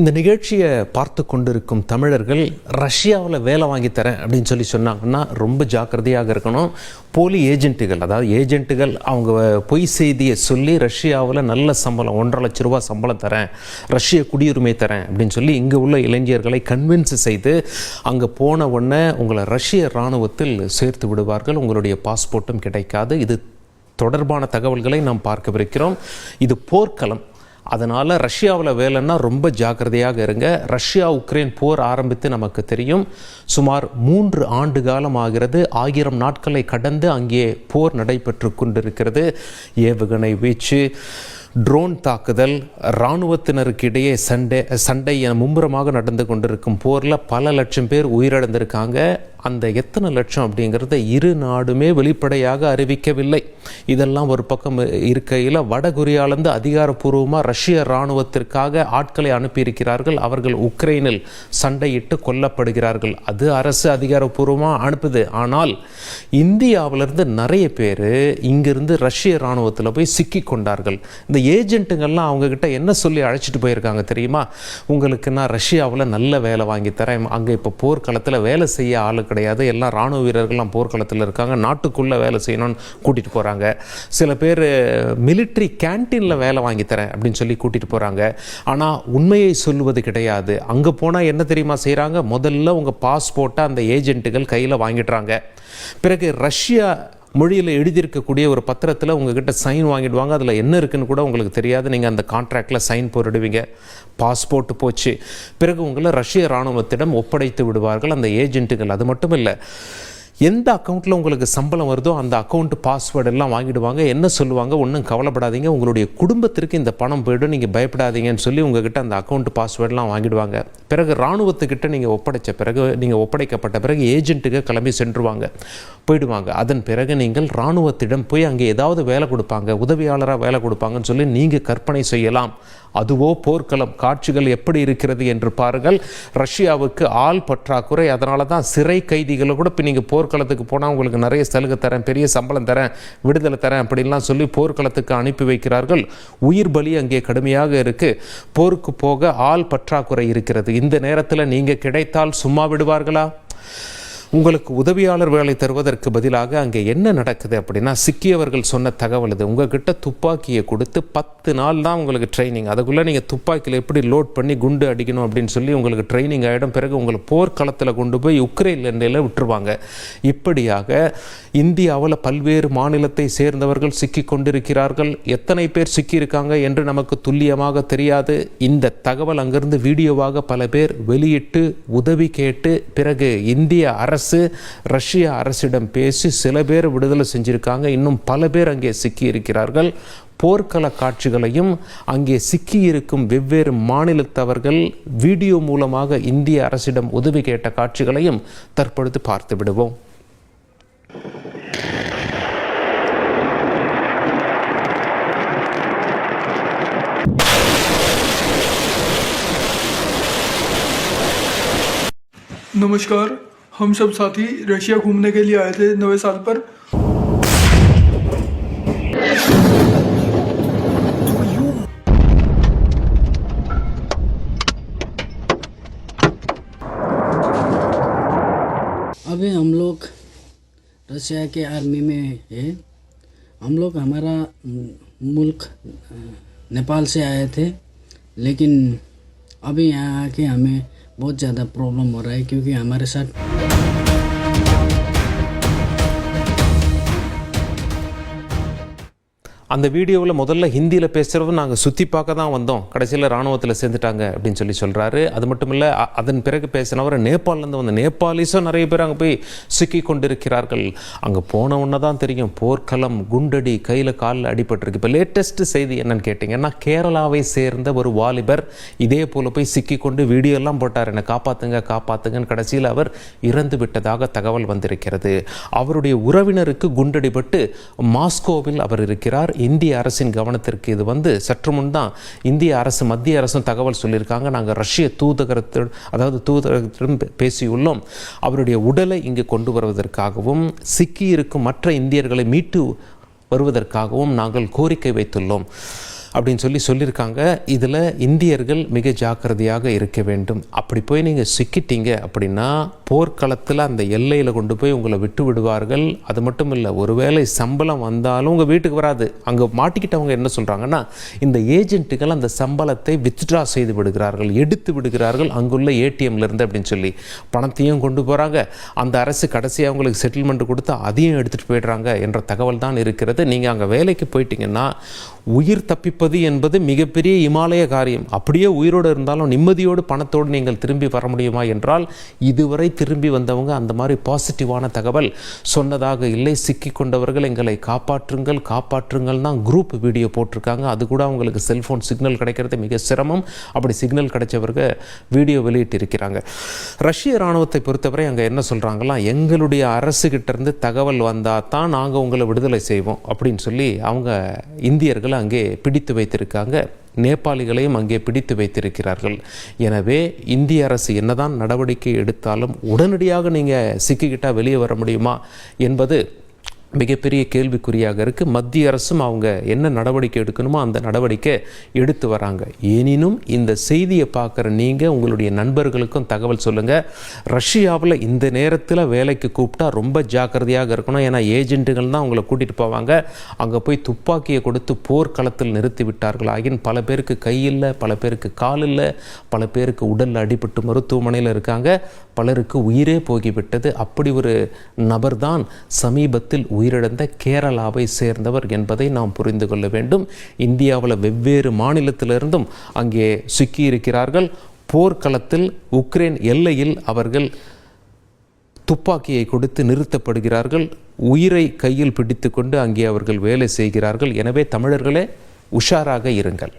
இந்த நிகழ்ச்சியை பார்த்து கொண்டிருக்கும் தமிழர்கள் ரஷ்யாவில் வேலை வாங்கி தரேன் அப்படின்னு சொல்லி சொன்னாங்கன்னா ரொம்ப ஜாக்கிரதையாக இருக்கணும். போலி ஏஜென்ட்டுகள் அதாவது ஏஜென்ட்டுகள் அவங்க பொய் செய்தியை சொல்லி ரஷ்யாவில் நல்ல சம்பளம் ஒன்றரை லட்ச ரூபா சம்பளம் தரேன் ரஷ்ய குடியுரிமை தரேன் அப்படின்னு சொல்லி இங்கே உள்ள இளைஞர்களை கன்வின்ஸ் செய்து அங்கே போன உடனே உங்களை ரஷ்ய இராணுவத்தில் சேர்த்து விடுவார்கள். உங்களுடைய பாஸ்போர்ட்டும் கிடைக்காது. இது தொடர்பான தகவல்களை நாம் பார்க்கவிருக்கிறோம். இது போர்க்களம். அதனால் ரஷ்யாவில் வேலைன்னா ரொம்ப ஜாக்கிரதையாக இருங்க. ரஷ்யா உக்ரைன் போர் ஆரம்பித்து நமக்கு தெரியும். சுமார் மூன்று ஆண்டு காலம் ஆகிறது. ஆயிரம் நாட்களை கடந்து அங்கே போர் நடைபெற்று கொண்டிருக்கிறது. ஏவுகணை வீச்சு ட்ரோன் தாக்குதல் இராணுவத்தினருக்கிடையே சண்டை சண்டை என மும்முரமாக நடந்து கொண்டிருக்கும் போரில் பல லட்சம் பேர் உயிரிழந்திருக்காங்க. அந்த எத்தனை லட்சம் அப்படிங்கிறத இரு நாடுமே வெளிப்படையாக அறிவிக்கவில்லை. இதெல்லாம் ஒரு பக்கம் இருக்கையில் வடகொரியாலேருந்து அதிகாரப்பூர்வமாக ரஷ்ய இராணுவத்திற்காக ஆட்களை அனுப்பியிருக்கிறார்கள். அவர்கள் உக்ரைனில் சண்டையிட்டு கொல்லப்படுகிறார்கள். அது அரசு அதிகாரப்பூர்வமாக அனுப்புது. ஆனால் இந்தியாவிலிருந்து நிறைய பேர் இங்கிருந்து ரஷ்ய இராணுவத்தில் போய் சிக்கி கொண்டார்கள். இந்த ஏஜென்ட்டுங்கள்லாம் அவங்கக்கிட்ட என்ன சொல்லி அழைச்சிட்டு போயிருக்காங்க தெரியுமா? உங்களுக்கு நான் ரஷ்யாவில் நல்ல வேலை வாங்கி தரேன். அங்கே இப்போ போர்க்களத்தில் வேலை செய்ய ஆள் கிடையாது. எல்லாம் ராணுவ வீரர்கள்லாம் போர்க்களத்தில் இருக்காங்க. நாட்டுக்குள்ளே வேலை செய்யணும்னு கூட்டிகிட்டு போகிறாங்க சில பேர் மிலிட்ரி கேன்டீனில் வேலை வாங்கி தரேன் அப்படின்னு சொல்லி கூட்டிகிட்டு போகிறாங்க ஆனால் உண்மையை சொல்லுவது கிடையாது. அங்கே போனால் என்ன தெரியுமா செய்கிறாங்க முதல்ல உங்கள் பாஸ்போர்ட்டை அந்த ஏஜென்ட்டுகள் கையில் வாங்கிடுறாங்க. பிறகு ரஷ்யா மொழியில் எழுதியிருக்கக்கூடிய ஒரு பத்திரத்தில் உங்ககிட்ட சைன் வாங்கிடுவாங்க. அதில் என்ன இருக்குன்னு கூட உங்களுக்கு தெரியாது. நீங்கள் அந்த கான்ட்ராக்டில் சைன் போரிடுவீங்க பாஸ்போர்ட் போச்சு. பிறகு உங்களை ரஷ்ய இராணுவத்திடம் ஒப்படைத்து விடுவார்கள். அந்த ஏஜென்ட்டுகள் அது மட்டும் இல்லை. எந்த அக்கௌண்ட்டில் உங்களுக்கு சம்பளம் வருதோ அந்த அக்கௌண்ட் பாஸ்வேர்டு எல்லாம் வாங்கிடுவாங்க. என்ன சொல்லுவாங்க? ஒன்றும் கவலைப்படாதீங்க. உங்களுடைய குடும்பத்திற்கு இந்த பணம் போய்டும். நீங்கள் பயப்படாதீங்கன்னு சொல்லி உங்ககிட்ட அந்த அக்கௌண்ட் பாஸ்வேர்டெலாம் வாங்கிடுவாங்க. பிறகு இராணுவத்துக்கிட்ட நீங்கள் ஒப்படைச்ச பிறகு நீங்கள் ஒப்படைக்கப்பட்ட பிறகு ஏஜென்ட்டுக்கு கிளம்பி சென்றுவாங்க. போயிடுவாங்க. அதன் பிறகு நீங்கள் இராணுவத்திடம் போய் அங்கே ஏதாவது வேலை கொடுப்பாங்க. உதவியாளராக வேலை கொடுப்பாங்கன்னு சொல்லி நீங்கள் கற்பனை செய்யலாம். அதுவோ போர்க்களம். காட்சிகள் எப்படி இருக்கிறது என்று பாருங்கள். ரஷ்யாவுக்கு ஆள் பற்றாக்குறை. அதனால தான் சிறை கைதிகளை கூட இப்போ நீங்கள் போர்க்களத்துக்கு போனால் உங்களுக்கு நிறைய சலுகை தரேன் பெரிய சம்பளம் தரேன் விடுதலை தரேன் அப்படின்லாம் சொல்லி போர்க்களத்துக்கு அனுப்பி வைக்கிறார்கள். உயிர் பலி அங்கே கடுமையாக இருக்கு. போருக்கு போக ஆள் பற்றாக்குறை இருக்கிறது. இந்த நேரத்தில் நீங்கள் கிடைத்தால் சும்மா விடுவார்களா? உங்களுக்கு உதவியாளர் வேலை தருவதற்கு பதிலாக அங்கே என்ன நடக்குது அப்படின்னா சிக்கியவர்கள் சொன்ன தகவல் இது. உங்ககிட்ட துப்பாக்கியை கொடுத்து பத்து நாள் தான் உங்களுக்கு ட்ரைனிங் அதுக்குள்ளே நீங்கள் துப்பாக்கியில் எப்படி லோட் பண்ணி குண்டு அடிக்கணும் அப்படின்னு சொல்லி உங்களுக்கு ட்ரைனிங் ஆகிடும் பிறகு உங்களை போர்க்களத்தில் கொண்டு போய் உக்ரைன் எண்ணெயில் விட்டுருவாங்க. இப்படியாக இந்தியாவில் பல்வேறு மாநிலத்தை சேர்ந்தவர்கள் சிக்கி கொண்டிருக்கிறார்கள். எத்தனை பேர் சிக்கியிருக்காங்க என்று நமக்கு துல்லியமாக தெரியாது. இந்த தகவல் அங்கிருந்து வீடியோவாக பல பேர் வெளியிட்டு உதவி கேட்டு பிறகு இந்திய அரசு அரசு ரஷ்ய அரசிடம் பேசி சில பேர் விடுதலை செஞ்சிருக்காங்க இன்னும் பல பேர் அங்கே சிக்கி இருக்கிறார்கள் போர்க்கள காட்சிகளையும் அங்கே சிக்கியிருக்கும் வெவ்வேறு மாநிலத்தவர்கள் வீடியோ மூலமாக இந்திய அரசிடம் உதவி கேட்ட காட்சிகளையும் தற்பொழுது பார்த்து விடுவோம் नमस्कार हम सब साथी रशिया घूमने के लिए आए थे नवे साल पर। अभी हम लोग रशिया के आर्मी में है। हम लोग हमारा मुल्क नेपाल से आए थे। लेकिन अभी यहाँ आके हमें बहुत ज़्यादा प्रॉब्लम हो रहा है क्योंकि हमारे साथ அந்த வீடியோவில் முதல்ல ஹிந்தியில் பேசுகிறவங்க நாங்கள் சுற்றி பார்க்க தான் வந்தோம். கடைசியில் ராணுவத்தில் சேர்ந்துட்டாங்க அப்படின்னு சொல்லி சொல்கிறாரு அது மட்டும் இல்லை அதன் பிறகு பேசினவர் நேபாளிலேருந்து வந்த நேபாளிஸும் நிறைய பேர் அங்கே போய் சிக்கி கொண்டிருக்கிறார்கள். அங்கே போன உடனே தான் தெரியும் போர்க்களம் குண்டடி கையில் காலில் அடிபட்டிருக்கு. இப்போ லேட்டஸ்ட் செய்தி என்னன்னு கேட்டிங்கன்னா கேரளாவை சேர்ந்த ஒரு வாலிபர் இதே போல் போய் சிக்கி கொண்டு போட்டார். என்னை காப்பாற்றுங்க காப்பாற்றுங்கன்னு கடைசியில் அவர் இறந்து விட்டதாக தகவல் வந்திருக்கிறது. அவருடைய உறவினருக்கு குண்டடிபட்டு மாஸ்கோவில் அவர் இருக்கிறார். இந்திய அரசின் கவனத்திற்கு இது வந்து சற்று முன் தான் இந்திய அரசு மத்திய அரசும் தகவல் சொல்லியிருக்காங்க. நாங்கள் ரஷ்ய தூதகரத்திடம் அதாவது தூதரகத்திடம் பேசியுள்ளோம். அவருடைய உடலை இங்கு கொண்டு வருவதற்காகவும் சிக்கியிருக்கும் மற்ற இந்தியர்களை மீட்டு வருவதற்காகவும் நாங்கள் கோரிக்கை வைத்துள்ளோம். அப்படின்னு சொல்லி சொல்லியிருக்காங்க. இதில் இந்தியர்கள் மிக ஜாக்கிரதையாக இருக்க வேண்டும். அப்படி போய் நீங்கள் சிக்கிட்டீங்க அப்படின்னா போர்க்களத்தில் அந்த எல்லையில் கொண்டு போய் உங்களை விட்டு விடுவார்கள். அது மட்டும் இல்லை ஒருவேளை சம்பளம் வந்தாலும் உங்கள் வீட்டுக்கு வராது. அங்கே மாட்டிக்கிட்டவங்க என்ன சொல்கிறாங்கன்னா இந்த ஏஜென்ட்டுகள் அந்த சம்பளத்தை வித்ட்ரா செய்து விடுகிறார்கள் எடுத்து விடுகிறார்கள் அங்குள்ள ஏடிஎம்ல இருந்து அப்படின்னு சொல்லி. பணத்தையும் கொண்டு போகிறாங்க அந்த அரசு கடைசியாக அவங்களுக்கு செட்டில்மெண்ட் கொடுத்து அதையும் எடுத்துகிட்டு போயிடுறாங்க என்ற தகவல் தான் இருக்கிறது. நீங்கள் அங்கே வேலைக்கு போயிட்டீங்கன்னா உயிர் தப்பிப்பது என்பது மிகப்பெரிய இமாலய காரியம். அப்படியே உயிரோடு இருந்தாலும் நிம்மதியோடு பணத்தோடு நீங்கள் திரும்பி வர முடியுமா என்றால் இதுவரை திரும்பி வந்தவங்க அந்த மாதிரி பாசிட்டிவான தகவல் சொன்னதாக இல்லை. சிக்கி கொண்டவர்கள் எங்களை காப்பாற்றுங்கள் காப்பாற்றுங்கள் தான் குரூப் வீடியோ போட்டிருக்காங்க. அது கூட அவங்களுக்கு செல்ஃபோன் சிக்னல் கிடைக்கிறது மிக சிரமம். அப்படி சிக்னல் கிடைச்சவர்க வீடியோ வெளியிட்டிருக்கிறாங்க. ரஷ்ய இராணுவத்தை பொறுத்தவரை அங்கே என்ன சொல்கிறாங்களாம் எங்களுடைய அரசுகிட்டேருந்து தகவல் வந்தால் தான் நாங்கள் உங்களை விடுதலை செய்வோம் அப்படின்னு சொல்லி அவங்க இந்தியர்கள் அங்கே பிடித்து வைத்திருக்காங்க. நேபாளிகளையும் அங்கே பிடித்து வைத்திருக்கிறார்கள். எனவே இந்திய அரசு என்னதான் நடவடிக்கை எடுத்தாலும் உடனடியாக நீங்கள் சிக்கிக்கிட்டால் வெளியே வர முடியுமா என்பது மிகப்பெரிய கேள்விக்குறியாக இருக்குது மத்திய அரசும் அவங்க என்ன நடவடிக்கை எடுக்கணுமோ அந்த நடவடிக்கை எடுத்து வராங்க. எனினும் இந்த செய்தியை பார்க்குற நீங்கள் உங்களுடைய நண்பர்களுக்கும் தகவல் சொல்லுங்கள் ரஷ்யாவில் இந்த நேரத்தில் வேலைக்கு கூப்பிட்டா ரொம்ப ஜாக்கிரதையாக இருக்கணும். ஏன்னா ஏஜென்ட்டுகள் தான் அவங்கள கூட்டிகிட்டு போவாங்க. அங்கே போய் துப்பாக்கியை கொடுத்து போர்க்களத்தில் நிறுத்தி விட்டார்கள். ஆகின் பல பேருக்கு கையில் பல பேருக்கு கால் இல்லை பல பேருக்கு உடல் அடிபட்டு மருத்துவமனையில் இருக்காங்க. பலருக்கு உயிரே போகிவிட்டது. அப்படி ஒரு நபர்தான் சமீபத்தில் உயிரிழந்த கேரளாவை சேர்ந்தவர் என்பதை நாம் புரிந்து கொள்ள வேண்டும். இந்தியாவில் வெவ்வேறு மாநிலத்திலிருந்தும் அங்கே சிக்கியிருக்கிறார்கள். போர்க்களத்தில் உக்ரைன் எல்லையில் அவர்கள் துப்பாக்கியை கொடுத்து நிறுத்தப்படுகிறார்கள். உயிரை கையில் பிடித்துக்கொண்டு அங்கே அவர்கள் வேலை செய்கிறார்கள். எனவே தமிழர்களே உஷாராக இருங்கள்.